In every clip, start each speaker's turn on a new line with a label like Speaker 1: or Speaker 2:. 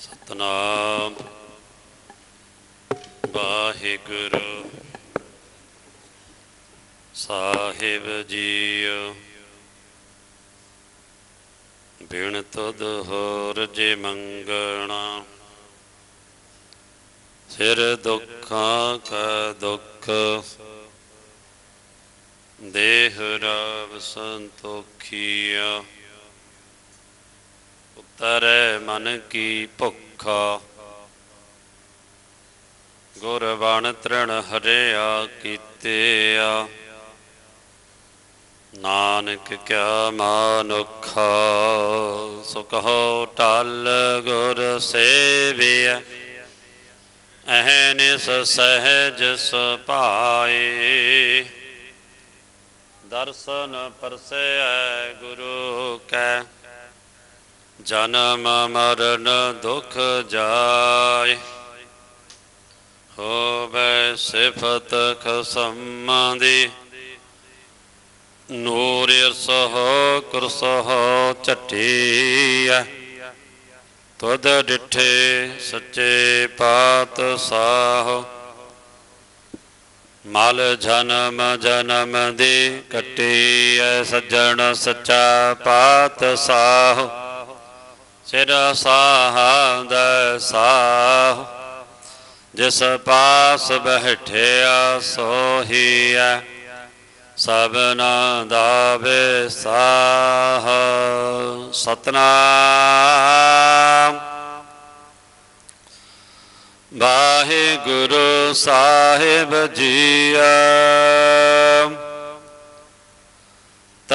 Speaker 1: ਸਤਨਾਮ। ਵਾਹਿਗੁਰੂ। ਸਾਹਿਬ ਜੀ ਬਿਨ ਤੁਧ ਹੋਰ ਜੇ ਮੰਗਣਾ। ਸਿਰ ਦੁੱਖਾਂ ਕਾ ਦੁੱਖ। ਦੇਹ ਰਵ ਸੰਤੋਖੀਆ। ਉਤਰੈ ਮਨ ਕੀ ਭੁੱਖਾ। ਗੁਰ ਬਣ ਤ੍ਰਣ ਹਰਿਆ ਕੀਤਿਆ। ਨਾਨਕ ਕਿਆ ਮਾਨੁਖਾ ਸੁਖੋ ਟਲ ਗੁਰ ਸੇਵਿਆ ਅਹਨਿਸ ਸਹਿਜ ਸੁਭਾਏ। ਦਰਸ਼ਨ ਪਰਸੈ ਗੁਰੂ ਕੈ। ਜਨਮ ਮਰਨ ਦੁਖ ਜਾਏ, ਹੋਵੇ ਸਿਫਤ ਖਸਮ ਦੀ। ਨੂਰ ਅਰਸਹ ਕੁਰਸਹ ਝਟੀਐ ਤੁਧ ਡਿਠੇ ਸੱਚੇ ਪਾਤ ਸਾਹ ਮਲ ਜਨਮ ਜਨਮ ਦੀ ਕੱਟੀਐ ਸੱਜਣ ਸੱਚਾ ਪਾਤ ਸਾਹ ਸਿਰ ਸਾਹਦ ਸਾਹ ਜਿਸ ਪਾਸ ਬਹਿਠਿਆ ਸੋਹੀਐ ਸਭਨਾ ਦਾ ਵਿਸਾਹ। ਸਤਨਾਮ। ਵਾਹਿਗੁਰੂ ਸਾਹਿਬ ਜੀਆ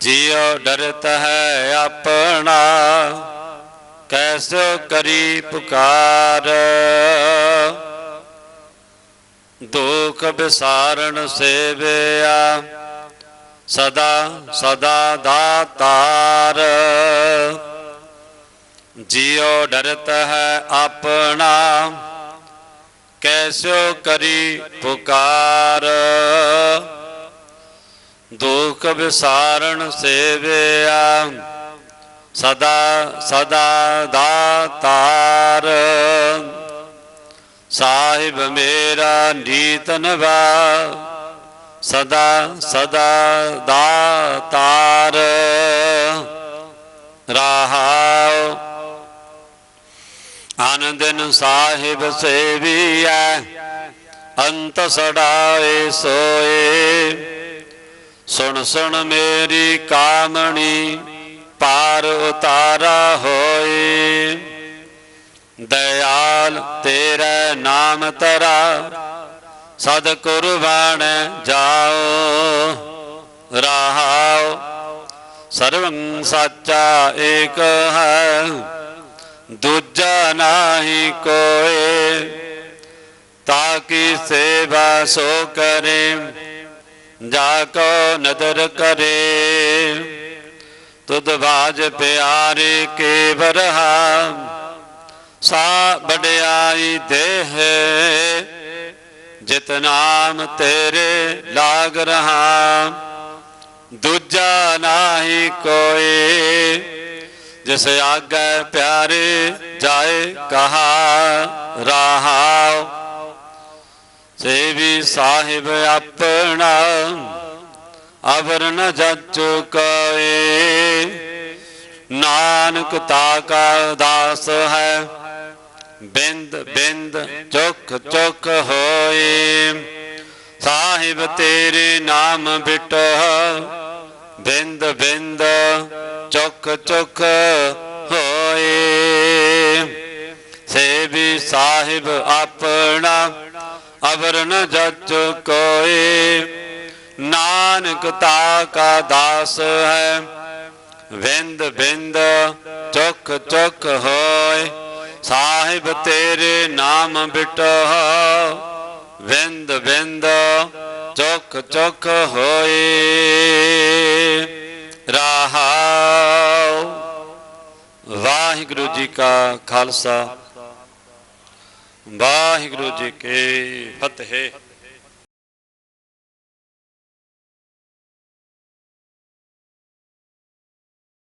Speaker 1: ਜਿਉ ਡਰਤ ਹੈ ਆਪਣਾ, ਕੈਸੋ ਕਰੀ ਪੁਕਾਰ। ਦੁਖ ਵਿਸਾਰਣ ਸੇਵਿਆ, ਸਦਾ ਸਦਾ ਦਾਤਾਰ। ਜਿਉ ਡਰਤ ਹੈ ਆਪਣਾ, ਕੈਸੋ ਕਰੀ ਪੁਕਾਰ। ਦੁਖ ਵਿਸਾਰਣ ਸੇਵਿਆ, ਸਦਾ ਸਦਾ ਦਾਤਾਰ। ਸਾਹਿਬ ਮੇਰਾ ਨੀਤਨਵਾ ਸਦਾ ਸਦਾ ਦਾਤਾਰ। ਰਹਾਉ ਆਨੰਦਨ ਸਾਹਿਬ ਸੇਵੀਐ, ਅੰਤ ਸੜਾਏ ਸੋਏ। ਸੁਣ ਸੁਣ ਮੇਰੀ ਕਾਮਣੀ ਪਾਰ ਉਤਾਰਾ ਹੋਏ। ਦਇਆਲ ਤੇਰਾ ਨਾਮ ਤਰਾ ਸਦ ਕੁਰਬਾਨ ਜਾਓ। ਰਹਾਉ ਸਰਵੰ ਸਾਚਾ ਏਕ ਹੈ, ਦੂਜਾ ਨਾਹੀ ਕੋਏ। ਤਾਕੀ ਸੇਵਾ ਸੋ ਕਰੇ ਜਾ ਕੋ ਨਦਰ ਕਰੇ। ਤੁਧ ਬਾਜ ਪਿਆਰੇ ਕੇ ਵਰਹਾ ਸਾ ਬੜਿਆਈ ਦੇਹ। ਜਿਤ ਨਾਮ ਤੇਰੇ ਲਾਗ ਰਹਾ। ਦੂਜਾ ਨਾਹੀ ਕੋਈ ਜਿਸ ਆਗੇ ਪਿਆਰੇ ਜਾਏ ਕਹਾ। ਰਹਾਉ ਸੇਵੀ ਸਾਹਿਬ ਆਪਣਾ ਅਵਰ ਨ ਜਚੁ ਕਏ। ਨਾਨਕ ਤਾ ਕਾ ਦਾਸ ਹੈ, ਬਿੰਦ ਬਿੰਦ ਚੁਖ ਚੁਖ ਹੋਏ। ਸਾਹਿਬ ਤੇਰੇ ਨਾਮ ਬਿਟੋ, ਬਿੰਦ ਬਿੰਦ ਚੁਖ ਚੁਖ ਹੋਏ। ਸੇਵੀ ਸਾਹਿਬ ਆਪਣਾ ਅਵਰ ਨ ਜਚ ਕੋਏ। ਨਾਨਕ ਤਾ ਕਾ ਦਾਸ ਹੈ। ਵਿੰਦ ਬਿੰਦ ਚੁੱਕ ਚੁੱਕ ਹੋਏ। ਸਾਹਿਬ ਤੇਰੇ ਨਾਮ ਬਿਟੋ ਵਿੰਦ ਬਿੰਦ ਚੁੱਕ ਚੁੱਕ ਹੋਏ। ਰਹਾਉ ਵਾਹਿਗੁਰੂ ਜੀ ਕਾ ਖਾਲਸਾ। ਵਾਹਿਗੁਰੂ ਜੀ ਕੀ ਫਤਿਹ।